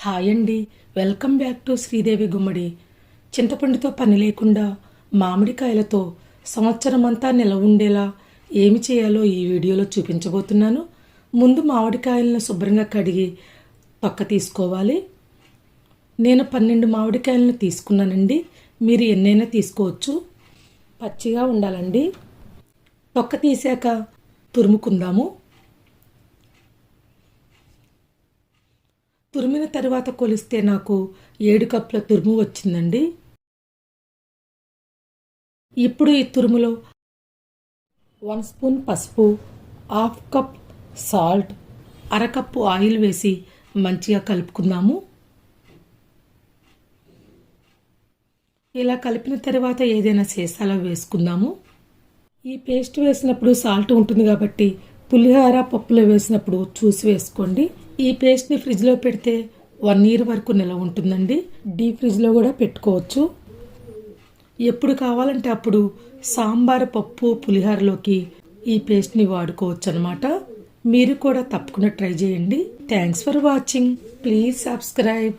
Hi అండి. Welcome back to Sridevi Gummadi. చింతపండుతో పని లేకుండా మామిడికాయలతో సంవత్సరం అంతా నిలవ ఉండేలా ఏమి చేయాలో ఈ వీడియోలో చూపించబోతున్నాను. ముందు మామిడికాయలను శుభ్రంగా కడిగి పక్క తీసుకోవాలి. నేను పన్నెండు మామిడికాయలను తీసుకున్నానండి. మీరు ఎన్నైనా తీసుకోవచ్చు. పచ్చిగా ఉండాలండి. తొక్క తీసాక తురుముకుందాము. తురిమిన తర్వాత కొలిస్తే నాకు ఏడు కప్పుల తురుము వచ్చిందండి. ఇప్పుడు ఈ తురుములో వన్ స్పూన్ పసుపు హాఫ్ కప్ సాల్ట్ అరకప్పు ఆయిల్ వేసి మంచిగా కలుపుకుందాము. ఇలా కలిపిన తర్వాత ఏదైనా సీసాలో వేసుకుందాము. ఈ పేస్ట్ వేసినప్పుడు సాల్ట్ ఉంటుంది కాబట్టి పులిహోర పప్పులో వేసినప్పుడు చూసి వేసుకోండి. ఈ పేస్ట్ని ఫ్రిడ్జ్లో పెడితే వన్ ఇయర్ వరకు నిలవ ఉంటుందండి. డీప్ ఫ్రిడ్జ్లో కూడా పెట్టుకోవచ్చు. ఎప్పుడు కావాలంటే అప్పుడు సాంబార్ పప్పు పులిహోరలోకి ఈ పేస్ట్ని వాడుకోవచ్చు అనమాట మీరు కూడా తప్పకుండా ట్రై చేయండి. Thanks for watching please subscribe